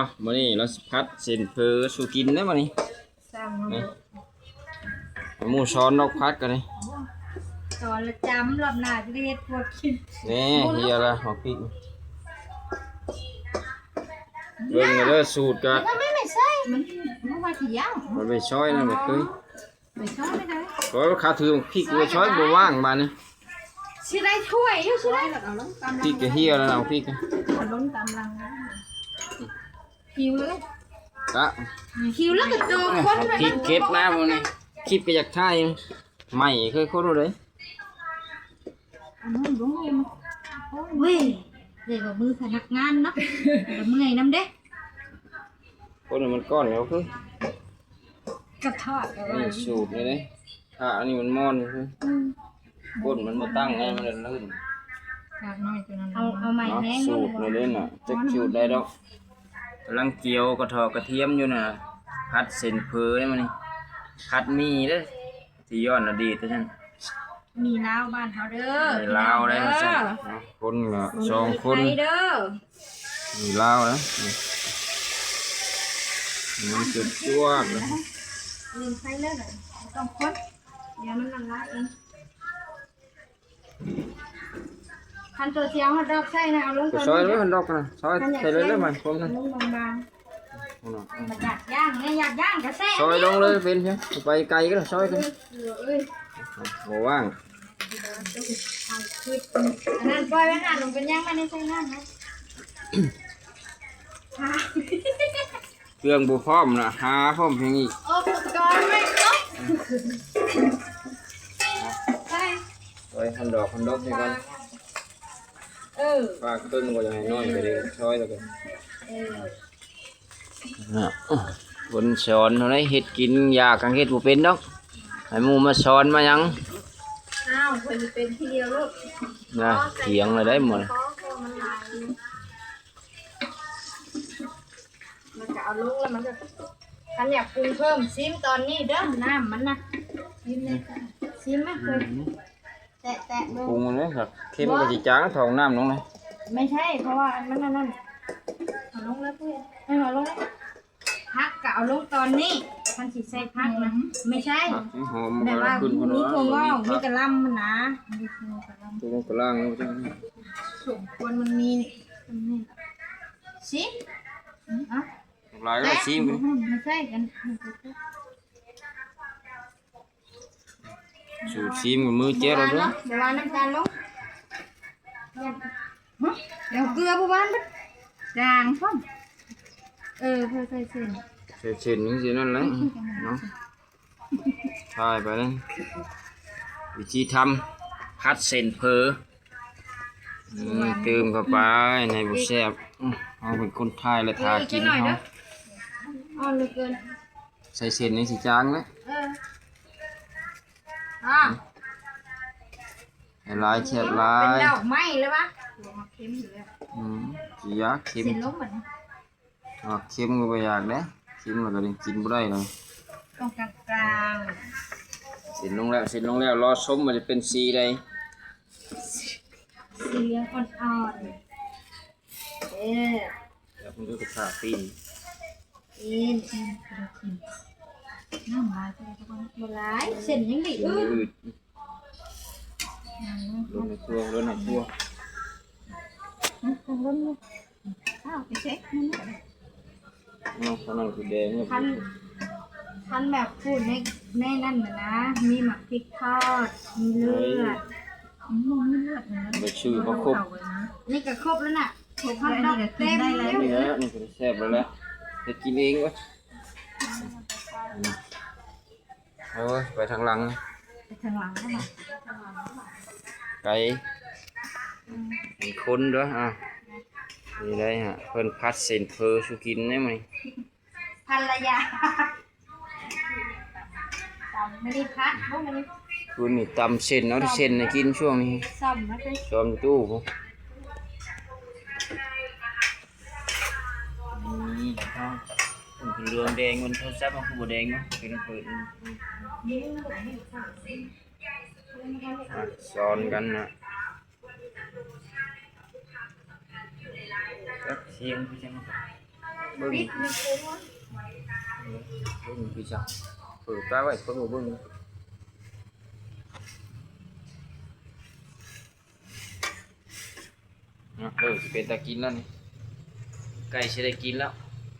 เอามานี่เราสิพัดเส้นเพอสู่กินได้มานี่สร้างมานี่หมูช้อนดอกพัดกันนี่สอนละจำรอบหน้าจะได้เฮ็ดพวกกินนี่เฮียละหอกพริกเบิ่งกันเด้อสูตรกันทำไมไม่ใช่มันมันว่าขี้ยาวมันไปช้อยนะไม่เคยไม่ชอบไม่ได้เพราะว่าข้าถือพริกไปช้อยบ่ว่างมานี่สิได้ถ้วยอยู่สิได้เอาลงตามพริกก็เฮียแล้วเอาพริกกันเอาลงตามรังนะ หิวแล้วกะหิวแล้วก็เจอคนเอาพริกเก็บมาบ่นี่คลิปก็อยากถ่ายใหม่เคยคนรู้เลยอันนั้นลงเองเว้ยเด็กกับมือพนักงานเนาะแต่เมื่อยน้ำเด้คนมันก้อนแล้วคือกระทอดเอาไว้นี่สูตรนี่เลยถ้าอันนี้มันมอนคือก้นมันมาตั้งไงมันเลยลื่นเอาเอาใหม่เนาะแห้งสูตรนี่เล่นอะจะสูตรได้ดอกกำลังเกี่ยวกระทอกระเทียมอยู่น่ะพัดเส้นเพอนี่มันนี่พัดหมีเด้อที่ย้อนอดีตท่านมีลาวบ้านเขาเด้อมีลาวได้มาสั่นเนาะคนละสองคนมีไทยเด้อมีลาวนะนี่มันจุดจวดเลยลืมไฟเลิกอะต้องคนเดี๋ยวมันละลายเอง คันตัวเสียงเขาดอกใส่นะเอาลงก็ก่อนซอยเลยมันดอกนะซอยใส่เลยเลยมันผมนะลงบางเอาน่ะๆมาจัดย่างเนี่ยอยากย่างก็แซ่ซอยลงเลยเป็นใช่ไปไกลก็ได้ซอยกันเอ้ยบ่ว่างอันนั้นปล่อยไว้ห่างลงเป็นย่างไม่ได้ใส่น้ำนะเครื่องบุพร้อมนะหาพร้อมเพียงอีกโอ้ปุกกอนไม่ครบใช่ซอยพันดอกพันดอกใส่กัน เออฝากต้นก็จะให้น้อยไปเลยซอยแล้วกันเออน่ะบนสอนเท่าไรเฮ็ดกินยากกังเฮ็ดบ่เป็นดอกให้หมู่มาสอนมาหยังอ้าวคนเป็นทีเดียวลูกนะเถียงเลยได้หมดเพราะว่ามันหลายมันจะเอาลูกแล้วมันจะคันอยากปรุงเพิ่มซิมตอนนี้เด้อน้ำมันนะซิมเลยค่ะซิมไหมเคย แตะแตะดูปรุงมันเลยครับเค็มก็สิจางทองน้ำลงเลยไม่ใช่ เพราะว่าอันนั้นนั่นเอาลงแล้วเพื่อนไม่เอาลงแล้วพักกะเอาลงตอนนี้พันสิใส่พักนะไม่ใช่ ผักหอมแต่ก็ว่าขึ้นพุ่นมีว่าถั่วงอกมีผักกระหลำมันนะมีถั่วกระหลตัวกลางนี่จังำสมควรมันมีนี่มันนี่สิอะหลายก็ชิมกันไม่ใช่กัน สูตรชิมกับมือเจ๊เราด้วยเดี๋ยววางน้ำตาลลงเดี๋ยวเกลือผู้บ้านมันจางพ่อมเออเพื่อใส่เส้นเสร็จเสร็จนี่สินั่นแหละเนาะใช่ไปเลยวิธีทำพัดเส้นเพออืมเติมเข้าไปในบุแซ่บอืมเอาเป็นคนไทยและทากินหน่อยเขาเด้ออ่อนเหลือเกินใส่เส้นนี่สิจางเลยเอออะให้หลายเฉียดหลาเป็นยดอกไม้เลยวะหัวมันเค็มอยู่เลยอืมสิอยากเค็มเส้นล้มเหมือนอะเค็มก็บ่อยากเด้เค็มแล้วก็ได้กินบ่ได้เลยตรงกลางกลางเสร็จลงแล้วเสร็จลงแล้วรอชมมันจะเป็นสีใดๆสีเหลืองอ่อนๆเออเดี๋ยวผมดูกระถาปีนอินอินน้ำลายไปทุกคนบัวลายเส้นยังดีอือื้อดลงในครัวลงในครัวล้มเลยอ้าวไปเช็คมันหน่อยเนาะข้างนั้นคือแดงเนี่ยทันทันแบบพูดในในนั่นน่ะนะ มีหมักพริกทอด มีเลือดอืมมีเลือดนะไปชื่อเขาครบ นี่ก็ครบแล้วน่ะครบพันดอกเต็มแล้ว นี่แหละนี่คือแซ่บแล้วแหละจะกินเองวะ เอาเว้ยไปทางหลัง ไปทางหลังแล้วน่ะไก่มีคนด้วยอะนี่ได้ฮะเพิ่นพัดเส้นเพอสุกินได้ไหมภรรยาตำไม่ได้พัดพวกมันคืนนี่ตำเส้นเอาที่เส้นให้กินช่วงนี้ซ่อมมาเลยจอมตู้ผมนี่เอามั นคือเรืองแดงมันโทรศัพท์มันคือบัวแดงเนาะเป็นเปิดอะซ้อนกันนะจักเสียงพี่จังเบิ่งปิดไม่คุ้มเบิ่งพี่จังเปิดตาไว้เพิ่งเบิ่งอะเออสิเป็นตากินแล้วนี่ไก่สิได้กินแล้ว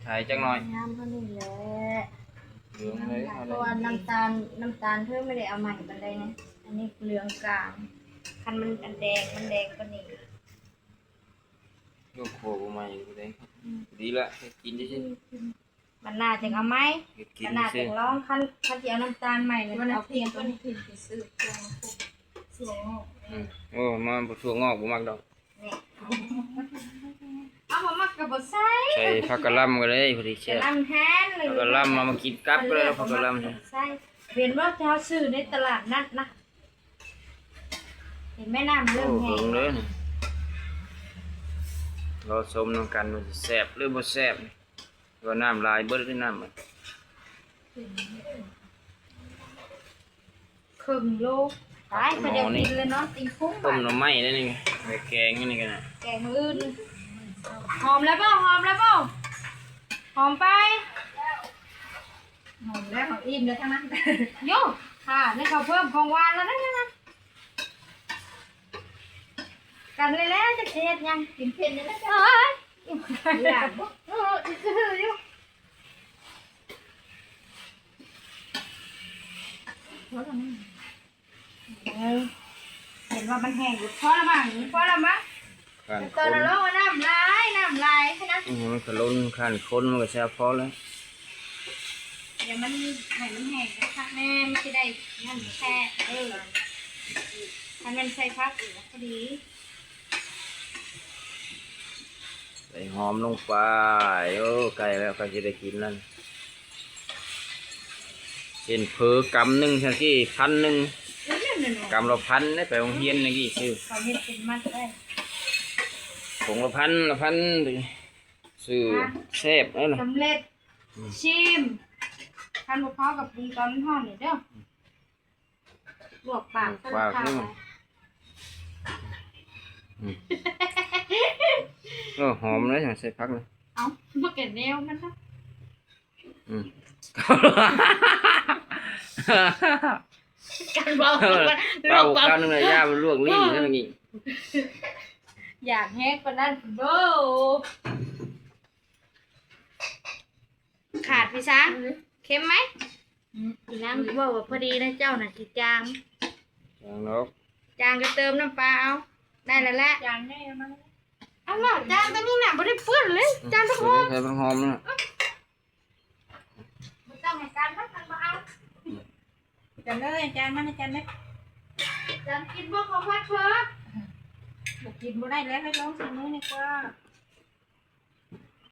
ถ่ายจังหน่อยน้ำเท่านี้แหละเหลืองเลยเอาเพเลราะว่ายน้ำตาลน้ำตาลเพิ่มไม่ได้เอาใหม่บันไดนะ อันนี้เหลืองกลาง คันมันอันแดงมันแดงกว่านี้ลูกโคบ่ใหม่อยู่ได้ดีละเฮ็ดกินซื่อมันน่าจะเอาไหมๆเฮ็ดกินมันน่าซื่จะอร้องคันคันที่เอาน้ำตาลใหม่เลยเอาเพียงตัวนี้ผิดไปซื้อเครื่องพวกส่วนงอกๆอืมโอ้มาบ่ทั่วงอกบ่มักดอกนี่เอามามั กกับบดไส้ใส่ผักกะหล่ำก็ได้พอดีจะแซ่บลำแฮนเลยผักกะหล่ำมามากินกับก็ได้แล้วผักกะหล่ำเนี่ยใช่เห็นว่าเจ้าซื้อในตลาดนัดนะเห็นแม่น้ำโอ้เริ่มเหิแห้งงเลยนี่รอชมนํกันว่าสิแซ่บหรือบ่แซ่บว่าน้ำลายเบิดหรือน้ำมันครึ่งโลตายไปเดี๋ยวกินเลยเนาะตีคุ้งต้มหน่อไม้ได้นี่ไงไปแกงนี่กันน่ะแกงมืออื่น หอมแล้วเปล่าหอมแล้วเปล่าหอมไปหอมแล้วอิ่มแล้วทั้งนั้นโย่ค่ะนี่เขาเพิ่มของหวานแล้วนะนะกันเลยแล้วจะเทศยังกินเผ็ดนี่นะเอ้ยอยากเอออีกคืออยู่เออเห็นว่ามันแห้งอยู่พอละมั้งพอละมั้งข้านคตอนนเราลงน้ำลายน้ำลายแค่นั้นอือมันก็ล้นข้านคนมันก็แซ่บพอแล้วเดี๋ยวมันให้มันแห้งนะคะแม่ไม่ใช่ได้นั่นแค่เออถ้ามันใส่พักอีกพอดีใส่หอมลงไปโอ้ไก่แล้วก็สิได้กินแล้วนี่เช่นเพอกำหนึงซั่นที่พันหนึงเออนั่นน่ะกำละพันได้ไปโรงเรียนนี่กี่ซื้อเขาเห็ดเป็นมัดได้ ผงละพันละพันดิซื้อแซ่บนั่นน่ะสำเร็จชิมทานมะพร้าวกับปรุงตอนมันห่อนนี่เด้อลวกปากใส่ปากข้าวนี่ไปมันอืมเออหอมเลยใส่พักเลยเอามาเก็ดแนวมันนะอืมการบอกเออว่าลเป้าวกปากข้าวนึงเลยย่ามันลวกลิ้นเท่านี้ อยากแฮกปานนั้นโบขาดพี่ช้างเค็มไหมพี่นางบอกว่าพอดีนะเจ้าน่ะกี่จางจางนกจางก็เติมน้ำปลาเอาได้แล้วแหละจานแน่มันเอาล่ะจางตัวนี้น่ะไม่ได้เปื้อนเลยจางทุกคใส่นใส่ผักหอมนะไม่ต้องให้การพักกันมาเอาจานเลยจานมันจานเลยจางกินพวกเขาพัดเพิ่ม บอกกินบ่ได้แล้วให้ลองสิมื้อนี่กว่า